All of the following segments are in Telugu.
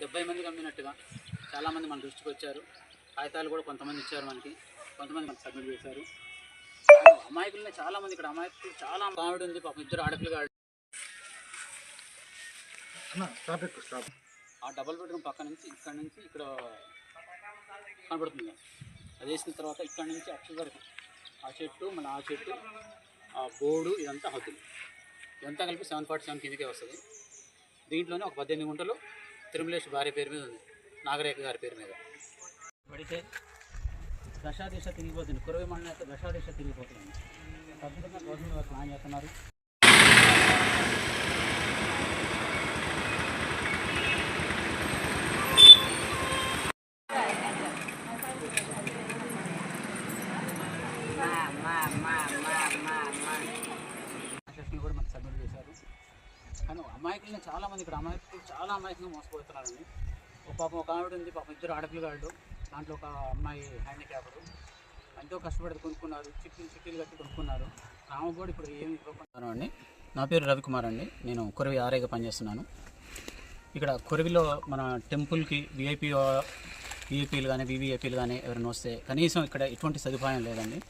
డెబ్బై మందికి అమ్మినట్టుగా చాలామంది మన దృష్టికి వచ్చారు. కాగితాలు కూడా కొంతమంది ఇచ్చారు మనకి. కొంతమంది మనకి సబ్మిట్ చేశారు. అమాయకులనే చాలా మంది ఇక్కడ. అమాయకులు చాలా కామెడీ ఉంది. పాపం ఇద్దరు ఆడపిల్లగా ఆ డబల్ బెడ్రూమ్ పక్క నుంచి ఇక్కడ నుంచి ఇక్కడ కనబడుతుంది. అది వేసిన తర్వాత ఇక్కడ నుంచి అక్షర వరకు. ఆ చెట్టు మన ఆ చెట్టు ఆ బోర్డు ఇదంతా హద్దులు. ఇదంతా కలిపి సెవెన్ ఫార్టీ సెవెన్ కిందకే వస్తుంది. దీంట్లోనే ఒక పద్దెనిమిది గుంటలు తిరుమలేష్ భార్య పేరు మీద ఉంది. నాగరేఖ గారి పేరు మీద. పడితే దశాదిశ తిరిగిపోతుంది. కురవి మండలం అయితే దశాదిశ తిరిగిపోతుంది. అద్భుతంగా గవర్నమెంట్ వారు ప్లాన్ చేస్తున్నారు అసెస్మెంట్ కూడా మనకి సబ్మిట్ చేశారు కానీ అమాయకులని చాలా మంది ఇక్కడ అమాయకులు చాలా అమాయకంగా మోసపోతున్నారండి. ఒక పాపం ఒక ఆవిడ ఉంది పాపం ఇద్దరు ఆడపిల్లగాళ్ళు దాంట్లో ఒక అమ్మాయి హ్యాండిక్యాప్డ్. ఎంతో కష్టపడి కొనుక్కున్నారు చిక్కులు చిట్టీలు కట్టి కొనుక్కున్నారు. ఆమె కూడా ఇప్పుడు ఏమి ఇవ్వకుండా అండి. నా పేరు రవికుమార్ అండి. నేను కురవి ఆరేగా పనిచేస్తున్నాను. ఇక్కడ కొరవిలో మన టెంపుల్కి విఐపీ విఐపీలు కానీ వివిఐపీలు కానీ ఎవరైనా వస్తే కనీసం ఇక్కడ ఎటువంటి సదుపాయం లేదండి.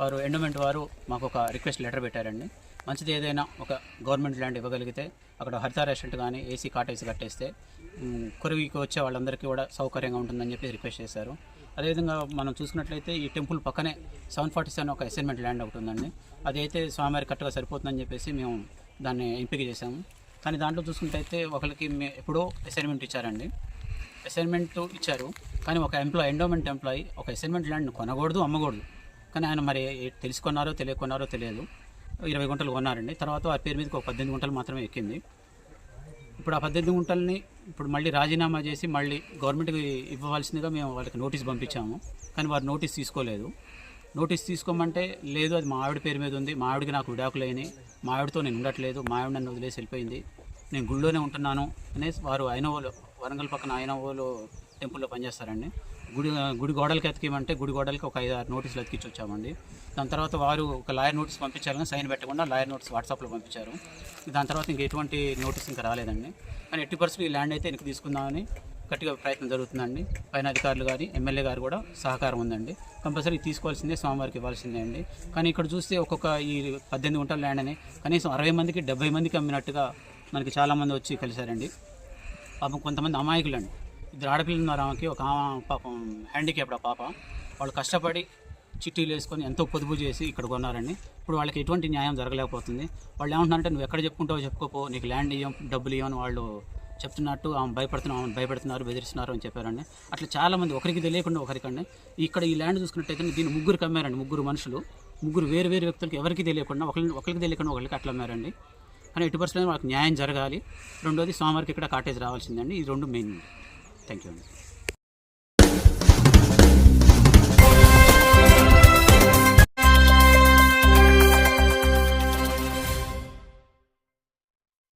వారు ఎండోమెంట్ వారు మాకు ఒక రిక్వెస్ట్ లెటర్ పెట్టారండి. మంచిది ఏదైనా ఒక గవర్నమెంట్ ల్యాండ్ ఇవ్వగలిగితే అక్కడ హరిత రెస్టారెంట్ కానీ ఏసీ కాటేసి కట్టేస్తే మ్, వచ్చే వాళ్ళందరికీ కూడా సౌకర్యంగా ఉంటుందని చెప్పి రిక్వెస్ట్ చేశారు. అదేవిధంగా మనం చూసుకున్నట్లయితే ఈ టెంపుల్ పక్కనే సెవెన్ ఫార్టీ సెవెన్ ఒక అసైన్మెంట్ ల్యాండ్ ఒకటి ఉందండి. అదైతే స్వామివారి కరెక్ట్గా సరిపోతుందని చెప్పేసి మేము దాన్ని ఎంపిక చేశాము. కానీ దాంట్లో చూసుకుంటే ఒకరికి మే- ఎప్పుడో అసైన్మెంట్ ఇచ్చారండి. అసైన్మెంట్ ఇచ్చారు. కానీ ఒక ఎంప్లాయ్ ఎండోమెంట్ ఎంప్లాయీ ఒక అసైన్మెంట్ ల్యాండ్ కొనకూడదు అమ్మకూడదు. కానీ ఆయన మరి తెలుసుకున్నారో తెలియకున్నారో తెలియదు. ఇరవై గుంటలు కొన్నారండి. తర్వాత వారి పేరు మీదకి ఒక పద్దెనిమిది గుంటలు మాత్రమే ఎక్కింది. ఇప్పుడు ఆ పద్దెనిమిది గుంటల్ని ఇప్పుడు మళ్ళీ రాజీనామా చేసి మళ్ళీ గవర్నమెంట్కి ఇవ్వవలసిందిగా మేము వాళ్ళకి నోటీస్ పంపించాము. కానీ వారు నోటీస్ తీసుకోలేదు. నోటీస్ తీసుకోమంటే లేదు అది మా ఆవిడ పేరు మీద ఉంది మా ఆవిడకి నాకు విడాకులేని మా ఆవిడతో నేను ఉండట్లేదు మా ఆవిడ నన్ను వదిలేసి వెళ్ళిపోయింది. నేను గుడిలోనే ఉంటున్నాను అనేసి వారు ఐనవోలు వరంగల్ పక్కన ఐనవోలు టెంపుల్లో పనిచేస్తారండి. గుడి గుడి గోడలకి ఎతికేమంటే గుడి గోడలకి ఒక ఐదు ఆరు నోటీసులు ఎతికించి వచ్చామండి దాని తర్వాత వారు ఒక లాయర్ నోటీస్ పంపించారు కానీ సైన్ పెట్టకుండా లాయర్ నోటీస్ వాట్సాప్లో పంపించారు. దాని తర్వాత ఇంక ఎటువంటి నోటీస్ ఇంకా రాలేదండి. కానీ ఎట్టి పరిస్థితులు ఈ ల్యాండ్ అయితే వెనక్కి తీసుకుందామని గట్టిగా ప్రయత్నం జరుగుతుందండి. పైన అధికారులు కానీ ఎమ్మెల్యే గారు కూడా సహకారం ఉందండి. కంపల్సరీ తీసుకోవాల్సిందే స్వామివారికి ఇవ్వాల్సిందే అండి. కానీ ఇక్కడ చూస్తే ఒక్కొక్క ఈ పద్దెనిమిది గుంటల ల్యాండ్ అని కనీసం అరవై మందికి డెబ్బై మందికి అమ్మినట్టుగా మనకి చాలామంది వచ్చి కలిశారండి. పాపం కొంతమంది అమాయకులు అండి ఇద్దరు ఆడపిల్లలు ఉన్నారు ఆమెకి. ఒక ఆమె పాపం హ్యాండిక్యాప్డ్ ఆ పాప. వాళ్ళు కష్టపడి చిట్టీలు వేసుకొని ఎంతో పొదుపు చేసి ఇక్కడ కొన్నారండి. ఇప్పుడు వాళ్ళకి ఎటువంటి న్యాయం జరగలేకపోతుంది. వాళ్ళు ఏమంటున్నారంటే నువ్వు ఎక్కడ చెప్పుకుంటావో చెప్పుకోపో నీకు ల్యాండ్ ఇవ్వం డబ్బులు ఇవ్వని వాళ్ళు చెప్తున్నట్టు ఆమె భయపడుతున్నాం ఆమె భయపెడుతున్నారు బెదిరిస్తున్నారు అని చెప్పారండి. అట్లా చాలామంది ఒకరికి తెలియకుండా ఒకరికండి. ఇక్కడ ఈ ల్యాండ్ చూసుకున్నట్టయితే దీన్ని ముగ్గురు అమ్మారండి ముగ్గురు మనుషులు. ముగ్గురు వేరు వేరు వ్యక్తులకు ఎవరికి తెలియకుండా ఒకరికి ఒకరికి తెలియకుండా ఒకరికి అట్లా అమ్మారండి. కానీ ఎటు పరిస్థితుల్లో వాళ్ళకి న్యాయం జరగాలి. రెండోది సోమవారికి ఇక్కడ కాటేజ్ రావాల్సిందండి. ఈ రెండు మెయిన్ థ్యాంక్ యూ అండి